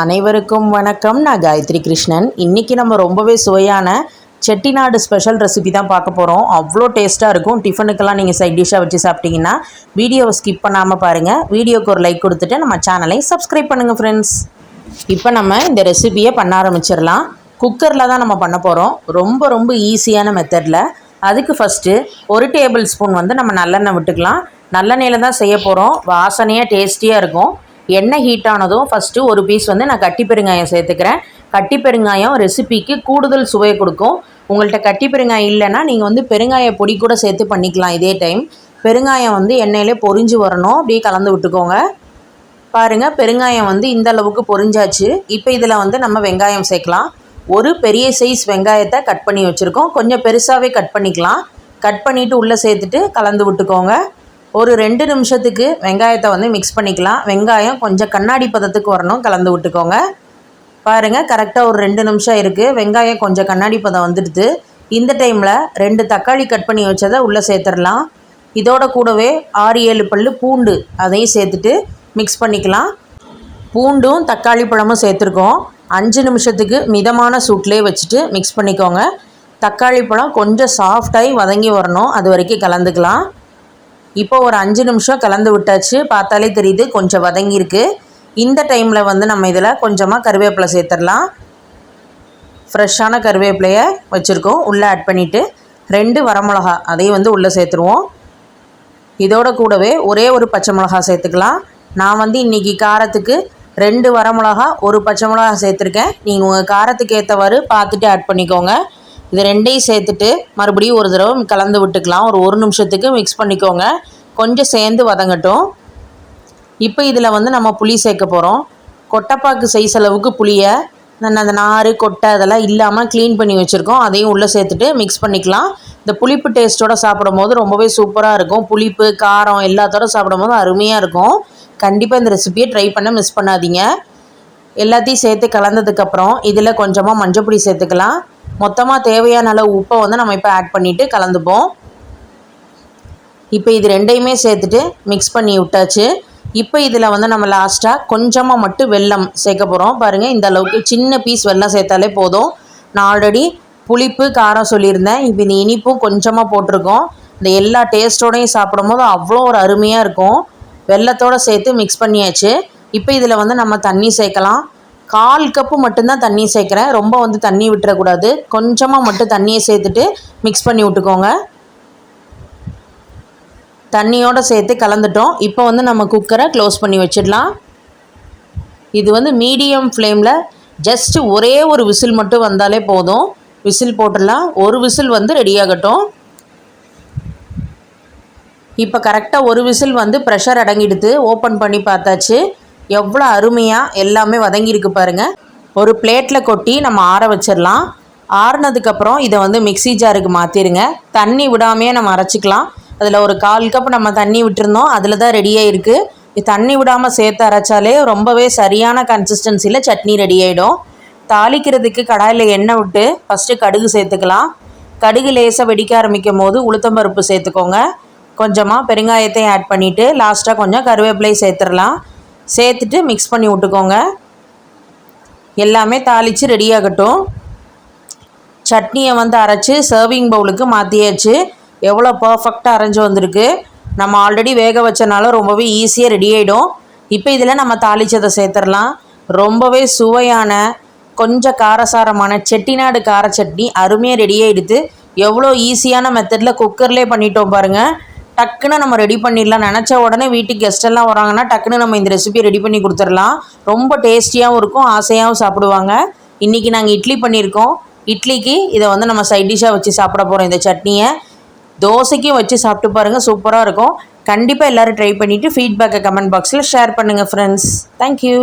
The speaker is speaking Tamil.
அனைவருக்கும் வணக்கம். நான் காயத்ரி கிருஷ்ணன். இன்றைக்கி நம்ம ரொம்பவே சுவையான செட்டிநாடு ஸ்பெஷல் ரெசிபி தான் பார்க்க போகிறோம் அவ்வளோ டேஸ்ட்டாக இருக்கும். டிஃபனுக்கெல்லாம் நீங்கள் சைட் டிஷ்ஷாக வச்சு சாப்பிட்டீங்கன்னா வீடியோவை ஸ்கிப் பண்ணாமல் பாருங்கள் வீடியோக்கு ஒரு லைக் கொடுத்துட்டு நம்ம சேனலை சப்ஸ்கிரைப் பண்ணுங்கள் ஃப்ரெண்ட்ஸ் இப்போ நம்ம இந்த ரெசிபியை பண்ண ஆரம்பிச்சிடலாம். குக்கரில் தான் நம்ம பண்ண போகிறோம் ரொம்ப ரொம்ப ஈஸியான மெத்தடில் அதுக்கு ஃபஸ்ட்டு ஒரு டேபிள் ஸ்பூன் வந்து நம்ம நல்லெண்ணெய் விட்டுக்கலாம். நல்லெண்ணெயில் தான் செய்ய போகிறோம் வாசனையாக டேஸ்டியாக இருக்கும். எண்ணெய் ஹீட் ஆனதும் ஃபஸ்ட்டு ஒரு பீஸ் வந்து நான் கட்டி பெருங்காயம் சேர்த்துக்கிறேன். கட்டி பெருங்காயம் ரெசிபிக்கு கூடுதல் சுவையை கொடுக்கும். உங்கள்கிட்ட கட்டி பெருங்காயம் இல்லைன்னா நீங்கள் வந்து பெருங்காய பொடி கூட சேர்த்து பண்ணிக்கலாம் இதே டைம் பெருங்காயம் வந்து எண்ணெயிலே பொரிஞ்சு வரணும். அப்படியே கலந்து விட்டுக்கோங்க. பாருங்கள் பெருங்காயம் வந்து இந்த அளவுக்கு பொரிஞ்சாச்சு. இப்போ இதில் வந்து நம்ம வெங்காயம் சேர்க்கலாம். ஒரு பெரிய சைஸ் வெங்காயத்தை கட் பண்ணி வச்சுருக்கோம். கொஞ்சம் பெருசாகவே கட் பண்ணிக்கலாம். கட் பண்ணிவிட்டு உள்ளே சேர்த்துட்டு கலந்து விட்டுக்கோங்க. ஒரு ரெண்டு நிமிஷத்துக்கு வெங்காயத்தை வந்து மிக்ஸ் பண்ணிக்கலாம். வெங்காயம் கொஞ்சம் கண்ணாடி பதத்துக்கு வரணும். கலந்து விட்டுக்கோங்க. பாருங்கள் கரெக்டாக ஒரு ரெண்டு நிமிஷம் இருக்குது வெங்காயம் கொஞ்சம் கண்ணாடி பதம் வந்துடுது. இந்த டைமில் ரெண்டு தக்காளி கட் பண்ணி வச்சதை உள்ளே சேர்த்துடலாம். இதோட கூடவே ஆறு ஏழு பல் பூண்டு அதையும் சேர்த்துட்டு மிக்ஸ் பண்ணிக்கலாம். பூண்டும் தக்காளி பழமும் சேர்த்துருக்கோம். அஞ்சு நிமிஷத்துக்கு மிதமான சூட்லேயே வச்சுட்டு மிக்ஸ் பண்ணிக்கோங்க. தக்காளி பழம் கொஞ்சம் சாஃப்டாகி வதங்கி வரணும். அது வரைக்கும் கலந்துக்கலாம். இப்போ ஒரு அஞ்சு நிமிஷம் கலந்து விட்டாச்சு பார்த்தாலே தெரியுது கொஞ்சம் வதங்கியிருக்கு. இந்த டைமில் வந்து நம்ம இதில் கொஞ்சமாக கருவேப்பிலை சேர்த்துடலாம். ஃப்ரெஷ்ஷான கருவேப்பிலையை வச்சுருக்கோம். உள்ளே ஆட் பண்ணிவிட்டு ரெண்டு வரமிளகா அதையும் வந்து உள்ளே சேர்த்துருவோம். இதோட கூடவே ஒரே ஒரு பச்சை மிளகா சேர்த்துக்கலாம். நான் வந்து இன்றைக்கி காரத்துக்கு ரெண்டு வரமிளகா ஒரு பச்சை மிளகா சேர்த்துருக்கேன். நீங்கள் உங்கள் காரத்துக்கு ஏற்றவாறு பார்த்துட்டு ஆட் பண்ணிக்கோங்க. இது ரெண்டையும் சேர்த்துட்டு மறுபடியும் ஒரு தடவை கலந்து விட்டுக்கலாம். ஒரு ஒரு நிமிஷத்துக்கு மிக்ஸ் பண்ணிக்கோங்க. கொஞ்சம் சேர்ந்து வதங்கட்டும். இப்போ இதில் வந்து நம்ம புளி சேர்க்க போகிறோம் கொட்டைப்பாக்கு சைஸ் அளவுக்கு புளியை நான் அந்த நார் கொட்டை அதெல்லாம் இல்லாமல் க்ளீன் பண்ணி வச்சுருக்கோம். அதையும் உள்ளே சேர்த்துட்டு மிக்ஸ் பண்ணிக்கலாம். இந்த புளிப்பு டேஸ்ட்டோடு சாப்பிடும் போது ரொம்பவே சூப்பராக இருக்கும். புளிப்பு காரம் எல்லாத்தோட சாப்பிடும் போது அருமையாக இருக்கும். கண்டிப்பாக இந்த ரெசிபியை ட்ரை பண்ண மிஸ் பண்ணாதீங்க. எல்லாத்தையும் சேர்த்து கலந்ததுக்கப்புறம் இதில் கொஞ்சமாக மஞ்சள் சேர்த்துக்கலாம். மொத்தமாக தேவையான அளவு உப்பை வந்து நம்ம இப்போ ஆட் பண்ணிவிட்டு கலந்துப்போம். இப்போ இது ரெண்டையுமே சேர்த்துட்டு மிக்ஸ் பண்ணி விட்டாச்சு. இப்போ இதில் வந்து நம்ம லாஸ்ட்டாக கொஞ்சமாக மட்டும் வெல்லம் சேர்க்க போகிறோம் பாருங்கள் இந்த அளவுக்கு சின்ன பீஸ் வெல்லம் சேர்த்தாலே போதும். நான் ஆல்ரெடி புளிப்பு காரம் சொல்லியிருந்தேன். இப்போ இந்த இனிப்பும் கொஞ்சமாக போட்டிருக்கோம். இந்த எல்லா டேஸ்ட்டோடையும் சாப்பிடும்போது அவ்வளோ ஒரு அருமையாக இருக்கும். வெள்ளத்தோடு சேர்த்து மிக்ஸ் பண்ணியாச்சு. இப்போ இதில் வந்து நம்ம தண்ணி சேர்க்கலாம். கால் கப்பு மட்டும்தான் தண்ணி சேர்க்குறேன். ரொம்ப வந்து தண்ணி விட்டுறக்கூடாது. கொஞ்சமாக மட்டும் தண்ணியை சேர்த்துட்டு மிக்ஸ் பண்ணி விட்டுக்கோங்க. தண்ணியோடு சேர்த்து கலந்துட்டோம். இப்போ வந்து நம்ம குக்கரை க்ளோஸ் பண்ணி வச்சிடலாம். இது வந்து மீடியம் ஃப்ளேமில் ஜஸ்ட்டு ஒரே ஒரு விசில் மட்டும் வந்தாலே போதும். விசில் போட்டுடலாம். ஒரு விசில் வந்து ரெடி ஆகட்டும். இப்போ கரெக்டாக ஒரு விசில் வந்து ப்ரெஷர் அடங்கிடுது. ஓப்பன் பண்ணி பார்த்தாச்சு. எவ்வளோ அருமையாக எல்லாமே வதங்கியிருக்கு பாருங்கள் ஒரு பிளேட்டில் கொட்டி நம்ம ஆற வச்சிடலாம். ஆறுனதுக்கப்புறம் இதை வந்து மிக்சி ஜாருக்கு மாற்றிடுங்க தண்ணி விடாமையே நம்ம அரைச்சிக்கலாம். அதில் ஒரு கால் கப் நம்ம தண்ணி விட்டுருந்தோம். அதில் தான் ரெடியாக இருக்குது தண்ணி விடாமல் சேர்த்து அரைச்சாலே ரொம்பவே சரியான கன்சிஸ்டன்சியில் சட்னி ரெடி ஆகிடும் தாளிக்கிறதுக்கு கடாயில் எண்ணெய் விட்டு ஃபஸ்ட்டு கடுகு சேர்த்துக்கலாம். கடுகு லேசாக வெடிக்க ஆரம்பிக்கும் போது உளுத்தம்பருப்பு சேர்த்துக்கோங்க. கொஞ்சமாக பெருங்காயத்தையும் ஆட் பண்ணிவிட்டு லாஸ்ட்டாக கொஞ்சம் கருவேப்பிலையும் சேர்த்துடலாம். சேர்த்துட்டு மிக்ஸ் பண்ணி விட்டுக்கோங்க. எல்லாமே தாளித்து ரெடியாகட்டும் சட்னியை வந்து அரைச்சி சர்விங் பவுலுக்கு மாற்றியாச்சு எவ்வளோ பர்ஃபெக்டாக அரைஞ்சி வந்திருக்கு. நம்ம ஆல்ரெடி வேக வச்சனால ரொம்பவே ஈஸியாக ரெடி ஆகிடும் இப்போ இதில் நம்ம தாளித்ததை சேர்த்துடலாம். ரொம்பவே சுவையான கொஞ்சம் காரசாரமான செட்டிநாடு கார சட்னி அருமையாக ரெடி ஆகிடுது எவ்வளோ ஈஸியான மெத்தடில் குக்கர்லேயே பண்ணிட்டோம் பாருங்கள் டக்குன்னு நம்ம ரெடி பண்ணிடலாம். நினச்ச உடனே வீட்டுக்கு கெஸ்ட் எல்லாம் வராங்கன்னா டக்குன்னு நம்ம இந்த ரெசிபியை ரெடி பண்ணி கொடுத்துடலாம். ரொம்ப டேஸ்டியாகவும் இருக்கும் ஆசையாகவும் சாப்பிடுவாங்க. இன்றைக்கி நாங்கள் இட்லி பண்ணியிருக்கோம். இட்லிக்கு இதை வந்து நம்ம சைட் டிஷ்ஷாக வச்சு சாப்பிட போகிறோம் இந்த சட்னியை. தோசைக்கும் வச்சு சாப்பிட்டு பாருங்கள் சூப்பராக இருக்கும். கண்டிப்பாக எல்லோரும் ட்ரை பண்ணிவிட்டு ஃபீட்பேக்கை கமெண்ட் பாக்ஸில் ஷேர் பண்ணுங்கள் ஃப்ரெண்ட்ஸ் தேங்க்யூ